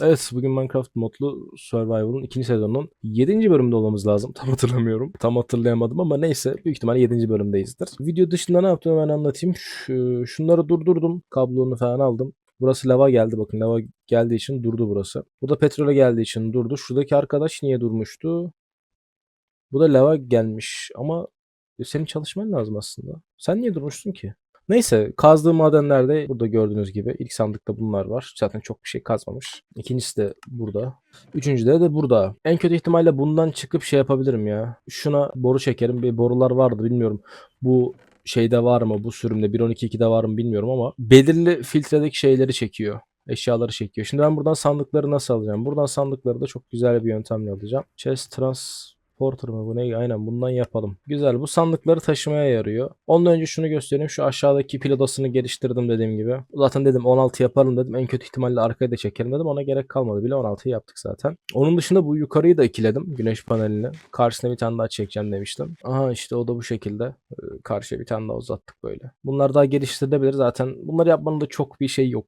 Evet bugün Minecraft modlu Survival'ın ikinci sezonunun 7. bölümünde olmamız lazım. Tam hatırlamıyorum. Tam hatırlayamadım ama neyse büyük ihtimalle 7. bölümdeyizdir. Video dışında ne yaptığımı ben anlatayım. Şu, şunları durdurdum. Kablonu falan aldım. Burası lava geldi bakın lava geldiği için durdu burası. Burada petrole geldiği için durdu. Şuradaki arkadaş niye durmuştu? Bu da lava gelmiş ama senin çalışman lazım aslında. Sen niye durmuşsun ki? Neyse kazdığım madenlerde burada gördüğünüz gibi ilk sandıkta bunlar var. Zaten çok bir şey kazmamış. İkincisi de burada. Üçüncüde de burada. En kötü ihtimalle bundan çıkıp şey yapabilirim ya. Şuna boru çekerim. Bir borular vardı bilmiyorum. Bu şeyde var mı bu sürümde 1.12.2'de var mı bilmiyorum ama belirli filtredeki şeyleri çekiyor. Eşyaları çekiyor. Şimdi ben buradan sandıkları nasıl alacağım? Buradan sandıkları da çok güzel bir yöntemle alacağım. Chest Transporter mı bu ne? Aynen bundan yapalım. Güzel bu sandıkları taşımaya yarıyor. Ondan önce şunu göstereyim. Şu aşağıdaki pil odasını geliştirdim dediğim gibi. Zaten dedim 16 yaparım dedim. En kötü ihtimalle arkaya da çekerim dedim. Ona gerek kalmadı bile 16'yı yaptık zaten. Onun dışında bu yukarıyı da ikiledim. Güneş panelini. Karşısına bir tane daha çekeceğim demiştim. Aha işte o da bu şekilde. Ee, Karşıya bir tane daha uzattık böyle. Bunlar daha geliştirilebilir. Zaten bunları yapmanın da çok bir şey yok.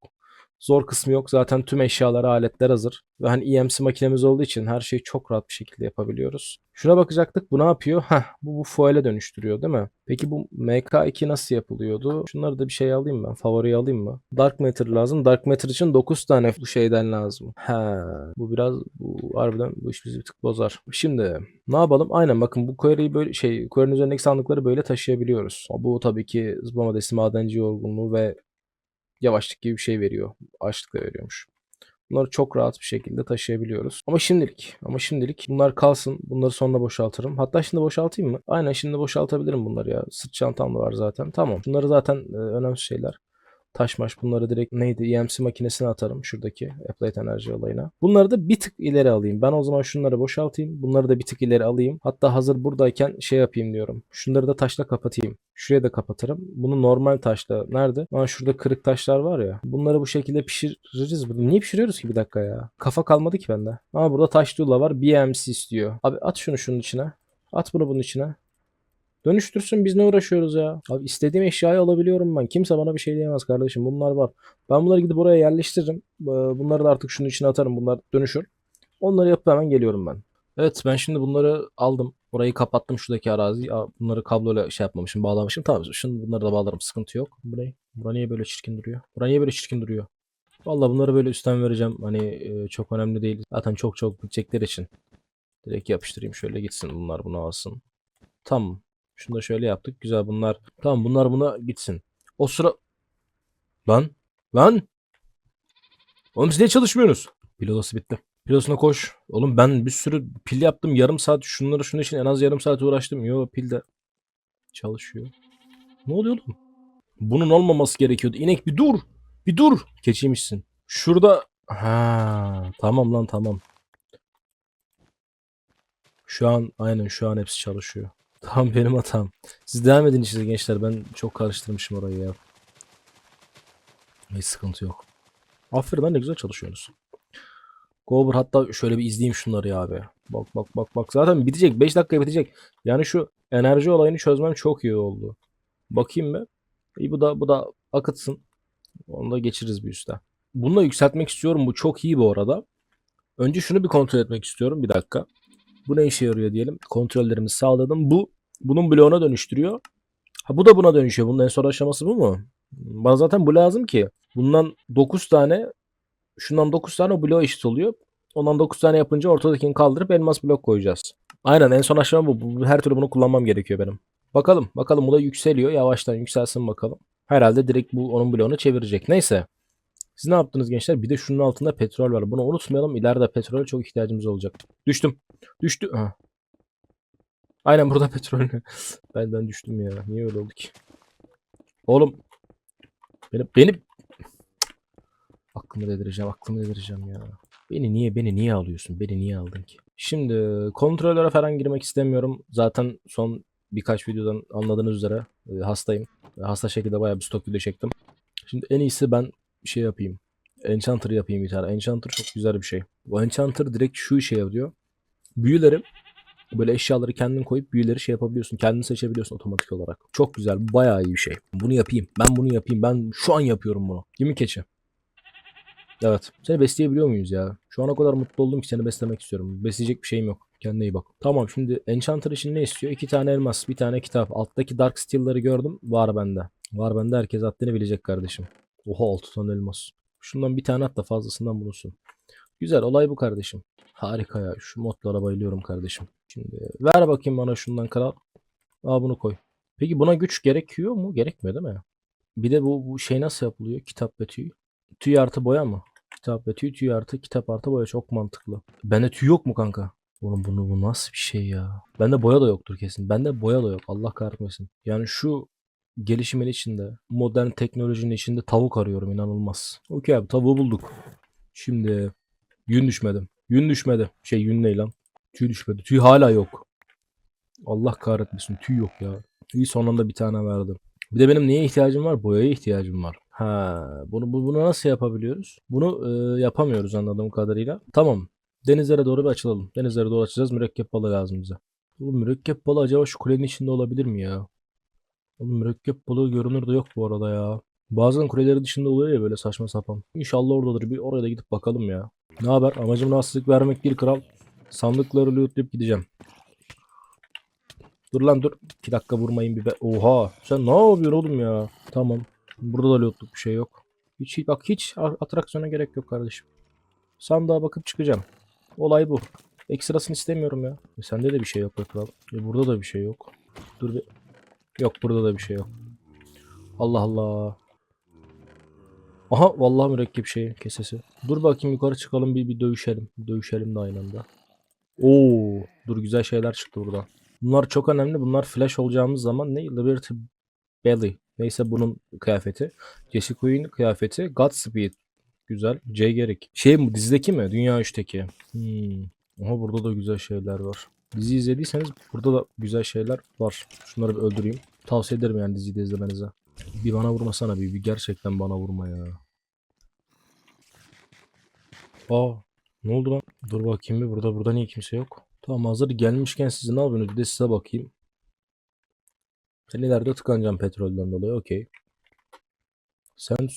Zor kısmı yok. Zaten tüm eşyalar, aletler hazır. Ve hani EMC makinemiz olduğu için her şeyi çok rahat bir şekilde yapabiliyoruz. Şuna bakacaktık. Bu ne yapıyor? Heh, bu, bu fuel'e dönüştürüyor değil mi? Peki bu MK2 nasıl yapılıyordu? Şunları da bir şey alayım ben. Favoriye alayım mı? Dark Matter lazım. Dark Matter için 9 tane bu şeyden lazım. He, bu biraz bu harbiden bu iş bizi bir tık bozar. Şimdi ne yapalım? Aynen bakın bu query'yi böyle şey query'nin üzerindeki sandıkları böyle taşıyabiliyoruz. Bu tabii ki zıplama desti madenci yorgunluğu ve yavaşlık gibi bir şey veriyor. Açlık da veriyormuş. Bunları çok rahat bir şekilde taşıyabiliyoruz. Ama şimdilik, ama şimdilik bunlar kalsın. Bunları sonra boşaltırım. Hatta şimdi boşaltayım mı? Aynen şimdi boşaltabilirim bunları ya. Sırt çantam da var zaten. Tamam. Bunları zaten e, önemli şeyler. Taşmaş bunları direkt neydi EMC makinesine atarım şuradaki Applied Enerji olayına. Bunları da bir tık ileri alayım. Ben o zaman şunları boşaltayım. Bunları da bir tık ileri alayım. Hatta hazır buradayken şey yapayım diyorum. Şunları da taşla kapatayım. Şuraya da kapatırım. Bunu normal taşla. Nerede? Aa şurada kırık taşlar var ya. Bunları bu şekilde pişiririz. Bunu niye pişiriyoruz ki bir dakika ya? Kafa kalmadı ki bende. Aa burada taş tuğla var. BMC istiyor. Abi at şunu şunun içine. At bunu bunun içine. Dönüştürsün biz ne uğraşıyoruz ya? Abi istediğim eşyayı alabiliyorum ben. Kimse bana bir şey diyemez kardeşim. Bunlar var. Ben bunları gidip oraya yerleştiririm. Ee, Bunları da artık şunun içine atarım. Bunlar dönüşür. Onları yapıp hemen geliyorum ben. Evet ben şimdi bunları aldım. Orayı kapattım şuradaki araziyi. Bunları kabloyla şey yapmamışım, bağlamışım. Tamam şimdi bunları da bağlarım. Sıkıntı yok. Bu ne? Bura niye böyle çirkin duruyor? Bura niye böyle çirkin duruyor? Vallahi bunları böyle üstten vereceğim. Hani e, çok önemli değil. Zaten çok çok bitecekleri için. Direkt yapıştırayım şöyle gitsin bunlar bunu alsın. Tamam. Şunu da şöyle yaptık. Güzel bunlar. Tamam bunlar buna gitsin. O sıra... Lan. Lan. Oğlum siz niye çalışmıyorsunuz? Pil odası bitti. Pil odasına koş. Oğlum ben bir sürü pil yaptım. Yarım saat şunları şunun için en az yarım saat uğraştım. Yo pil de çalışıyor. Ne oluyor oğlum? Bunun olmaması gerekiyordu. İnek bir dur. Bir dur. Keçiymişsin. Şurada... Ha, tamam lan tamam. Şu an aynen şu an hepsi çalışıyor. Tamam benim hatam. Siz devam edin işte gençler. Ben çok karıştırmışım orayı ya. Hiç sıkıntı yok. Aferin lan ne güzel çalışıyorsunuz. Gober hatta şöyle bir izleyeyim şunları ya abi. Bak bak bak bak. Zaten bitecek. 5 dakika bitecek. Yani şu enerji olayını çözmem çok iyi oldu. Bakayım mı? İyi bu da bu da akıtsın. Onu da geçiririz bir üstten. Bunu da yükseltmek istiyorum. Bu çok iyi bu arada. Önce şunu bir kontrol etmek istiyorum. Bir dakika. Bu ne işe yarıyor diyelim. Kontrollerimizi sağladım. Bu bunun bloğuna dönüştürüyor. Ha bu da buna dönüşüyor. Bunun en son aşaması bu mu? Bana zaten bu lazım ki. Bundan 9 tane şundan 9 tane bloğa eşit oluyor. Ondan 9 tane yapınca ortadakini kaldırıp elmas blok koyacağız. Aynen en son aşama bu. bu. Her türlü bunu kullanmam gerekiyor benim. Bakalım. Bakalım bu da yükseliyor. Yavaştan yükselsin bakalım. Herhalde direkt bu onun bloğunu çevirecek. Neyse. Siz ne yaptınız gençler? Bir de şunun altında petrol var. Bunu unutmayalım. İleride petrole çok ihtiyacımız olacak. Düştüm. Düştü. Ha. Aynen burada petrol. ben ben düştüm ya. Niye öyle oldu ki? Oğlum. Beni beni aklımı dedireceğim. Aklımı dedireceğim ya. Beni niye beni niye alıyorsun? Beni niye aldın ki? Şimdi kontrollere falan girmek istemiyorum. Zaten son birkaç videodan anladığınız üzere e, hastayım. Hasta şekilde bayağı bir stok video çektim. Şimdi en iyisi ben şey yapayım. Enchanter yapayım bir tane. Enchanter çok güzel bir şey. Bu Enchanter direkt şu işe yarıyor. Büyüleri böyle eşyaları kendin koyup büyüleri şey yapabiliyorsun. Kendin seçebiliyorsun otomatik olarak. Çok güzel. Bayağı iyi bir şey. Bunu yapayım. Ben bunu yapayım. Ben şu an yapıyorum bunu. Değil keçi? Evet. Seni besleyebiliyor muyuz ya? Şu ana kadar mutlu oldum ki seni beslemek istiyorum. Besleyecek bir şeyim yok. Kendine iyi bak. Tamam şimdi Enchanter için ne istiyor? İki tane elmas, bir tane kitap. Alttaki Dark Steel'ları gördüm. Var bende. Var bende herkes haddini bilecek kardeşim. Oha 6 tane elmas. Şundan bir tane at da fazlasından bulunsun. Güzel olay bu kardeşim. Harika ya. Şu modlara bayılıyorum kardeşim. Şimdi ver bakayım bana şundan kral. Aa bunu koy. Peki buna güç gerekiyor mu? Gerekmiyor değil mi? Bir de bu, bu şey nasıl yapılıyor? Kitap ve tüy. Tüy artı boya mı? Kitap ve tüy, tüy artı kitap artı boya çok mantıklı. Bende tüy yok mu kanka? Oğlum bunu bu nasıl bir şey ya? Bende boya da yoktur kesin. Bende boya da yok. Allah kahretmesin. Yani şu gelişimin içinde, modern teknolojinin içinde tavuk arıyorum inanılmaz. Okey abi tavuğu bulduk. Şimdi yün düşmedi. Yün düşmedi. Şey yün ne lan? Tüy düşmedi. Tüy hala yok. Allah kahretmesin tüy yok ya. İyi son anda bir tane verdim. Bir de benim neye ihtiyacım var? Boyaya ihtiyacım var. Ha, bunu bu- bunu nasıl yapabiliyoruz? Bunu e, yapamıyoruz anladığım kadarıyla. Tamam. Denizlere doğru bir açılalım. Denizlere doğru açacağız. Mürekkep balığı lazım bize. Oğlum mürekkep balığı acaba şu kulenin içinde olabilir mi ya? Oğlum mürekkep balığı görünür de yok bu arada ya. Bazen kuleleri dışında oluyor ya böyle saçma sapan. İnşallah oradadır. Bir oraya da gidip bakalım ya. Ne haber? Amacım rahatsızlık vermek değil kral. Sandıkları lootlayıp gideceğim. Dur lan dur. 2 dakika vurmayın bir be. Oha. Sen ne yapıyorsun oğlum ya? Tamam. Burada da lootluk bir şey yok. Hiç, bak hiç atraksiyona gerek yok kardeşim. Sandığa bakıp çıkacağım. Olay bu. Ekstrasını istemiyorum ya. E sende de bir şey yok be kral. E burada da bir şey yok. Dur bir. Yok burada da bir şey yok. Allah Allah. Aha vallahi mürekkep şey kesesi. Dur bakayım yukarı çıkalım bir, bir dövüşelim. Dövüşelim de aynı anda. Oo, dur güzel şeyler çıktı burada. Bunlar çok önemli. Bunlar flash olacağımız zaman ne? Liberty Belly. Neyse bunun kıyafeti. Jesse Queen kıyafeti. Godspeed. Güzel. Jay Garrick. Şey mi? Dizideki mi? Dünya 3'teki. Hmm. Aha burada da güzel şeyler var. Dizi izlediyseniz burada da güzel şeyler var. Şunları bir öldüreyim. Tavsiye ederim yani diziyi de izlemenize. Bir bana vurmasana bir. Bir gerçekten bana vurma ya. Aa ne oldu lan? Dur bakayım bir burada burada niye kimse yok? Tamam hazır gelmişken siz ne yapıyorsunuz? Bir de size bakayım. Sen ileride tıkanacağım petrolden dolayı. Okey. Sen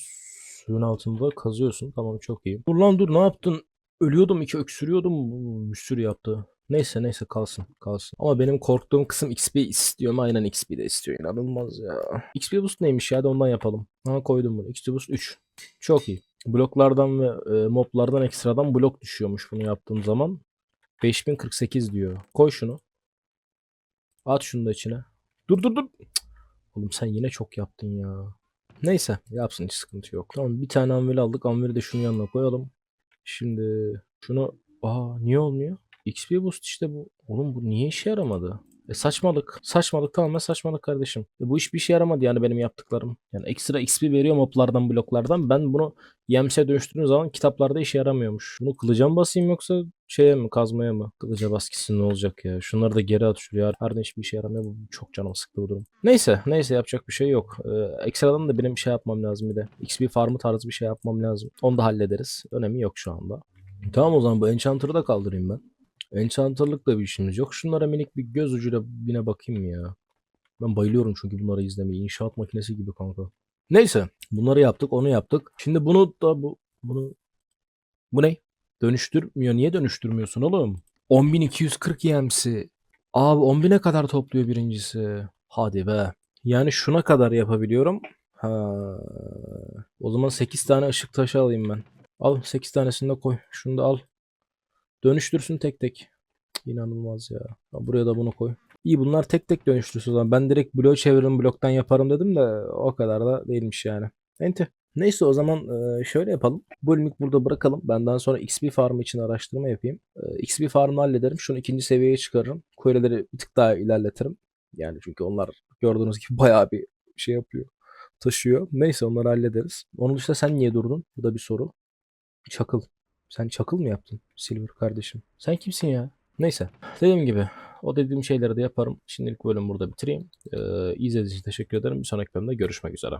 suyun altında kazıyorsun. Tamam çok iyi. Dur lan dur ne yaptın? Ölüyordum iki öksürüyordum. Bir sürü yaptı. Neyse neyse kalsın kalsın. Ama benim korktuğum kısım XP istiyorum. Aynen XP de istiyor. İnanılmaz ya. XP boost neymiş ya da ondan yapalım. Ha koydum bunu. XP boost 3. Çok iyi. Bloklardan ve e, moblardan ekstradan blok düşüyormuş bunu yaptığım zaman. 5048 diyor. Koy şunu. At şunu da içine. Dur dur dur. Oğlum sen yine çok yaptın ya. Neyse yapsın hiç sıkıntı yok. Tamam bir tane anvil aldık. Anvili de şunun yanına koyalım. Şimdi şunu... Aa niye olmuyor? XP boost işte bu. Oğlum bu niye işe yaramadı? E saçmalık. Saçmalık tamamen saçmalık kardeşim. E bu iş bir işe yaramadı yani benim yaptıklarım. Yani ekstra XP veriyor moblardan bloklardan. Ben bunu YMS'e dönüştürdüğüm zaman kitaplarda işe yaramıyormuş. Bunu kılıca mı basayım yoksa şeye mi kazmaya mı? Kılıca bas ne olacak ya. Şunları da geri at şuraya. Harbiden hiçbir işe yaramıyor. Bu çok canım sıktı bu durum. Neyse neyse yapacak bir şey yok. Ee, ekstradan da benim bir şey yapmam lazım bir de. XP farmı tarzı bir şey yapmam lazım. Onu da hallederiz. Önemi yok şu anda. Tamam o zaman bu Enchanter'ı da kaldırayım ben. Enchanter'lıkla bir işimiz yok. Şunlara minik bir göz ucuyla yine bakayım ya. Ben bayılıyorum çünkü bunları izlemeyi. İnşaat makinesi gibi kanka. Neyse. Bunları yaptık, onu yaptık. Şimdi bunu da bu bunu bu ne? Dönüştürmüyor. Niye dönüştürmüyorsun oğlum? 10240 YMC. Abi 10.000'e kadar topluyor birincisi. Hadi be. Yani şuna kadar yapabiliyorum. Ha. O zaman 8 tane ışık taşı alayım ben. Al 8 tanesini de koy. Şunu da al. Dönüştürsün tek tek. İnanılmaz ya. Buraya da bunu koy. İyi bunlar tek tek dönüştürsün o zaman. Ben direkt bloğu çeviririm bloktan yaparım dedim de o kadar da değilmiş yani. Enti. Neyse o zaman e, şöyle yapalım. Bölümlük burada bırakalım. Benden sonra XP farmı için araştırma yapayım. E, XP farmını hallederim. Şunu ikinci seviyeye çıkarırım. Query'leri bir tık daha ilerletirim. Yani çünkü onlar gördüğünüz gibi bayağı bir şey yapıyor. Taşıyor. Neyse onları hallederiz. Onun dışında sen niye durdun? Bu da bir soru. Çakıl. Sen çakıl mı yaptın Silver kardeşim? Sen kimsin ya? Neyse. Dediğim gibi o dediğim şeyleri de yaparım. Şimdilik bölüm burada bitireyim. Ee, izlediğiniz için teşekkür ederim. Bir sonraki bölümde görüşmek üzere.